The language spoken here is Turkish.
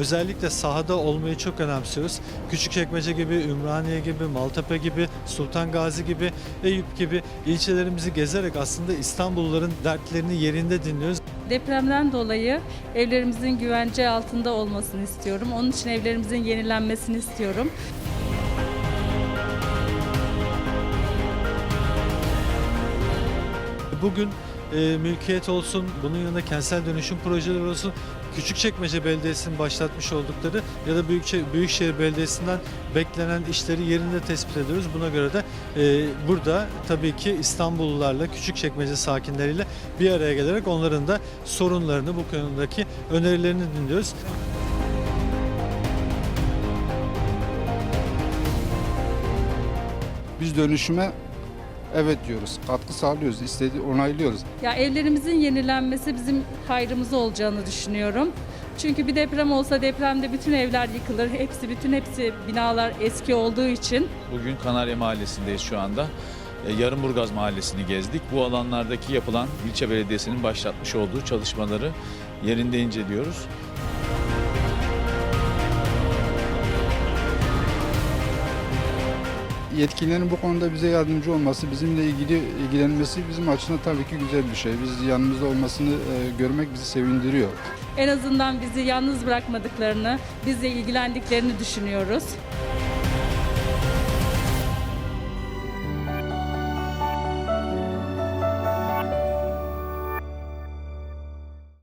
özellikle sahada olmayı çok önemsiyoruz. Küçükçekmece gibi, Ümraniye gibi, Maltepe gibi, Sultan Gazi gibi, Eyüp gibi ilçelerimizi gezerek aslında İstanbulluların dertlerini yerinde dinliyoruz. Depremden dolayı evlerimizin güvence altında olmasını istiyorum. Onun için evlerimizin yenilenmesini istiyorum. Bugün e, mülkiyet olsun, bunun yanında kentsel dönüşüm projeleri olsun, Küçükçekmece Belediyesi'nin başlatmış oldukları ya da Büyükşehir, Büyükşehir Belediyesi'nden beklenen işleri yerinde tespit ediyoruz. Buna göre de e, burada tabii ki İstanbullularla, Küçükçekmece sakinleriyle bir araya gelerek onların da sorunlarını, bu konudaki önerilerini dinliyoruz. Biz dönüşüme evet diyoruz. Katkı sağlıyoruz. istediği onaylıyoruz. Ya evlerimizin yenilenmesi bizim hayrımıza olacağını düşünüyorum. Çünkü bir deprem olsa depremde bütün evler yıkılır. Hepsi bütün hepsi binalar eski olduğu için Bugün Kanarya Mahallesi'ndeyiz şu anda. E, Yarımburgaz Mahallesi'ni gezdik. Bu alanlardaki yapılan ilçe belediyesinin başlatmış olduğu çalışmaları yerinde inceliyoruz. Yetkililerin bu konuda bize yardımcı olması, bizimle ilgili ilgilenmesi bizim açısından tabii ki güzel bir şey. Biz yanımızda olmasını e, görmek bizi sevindiriyor. en azından bizi yalnız bırakmadıklarını, bizle ilgilendiklerini düşünüyoruz.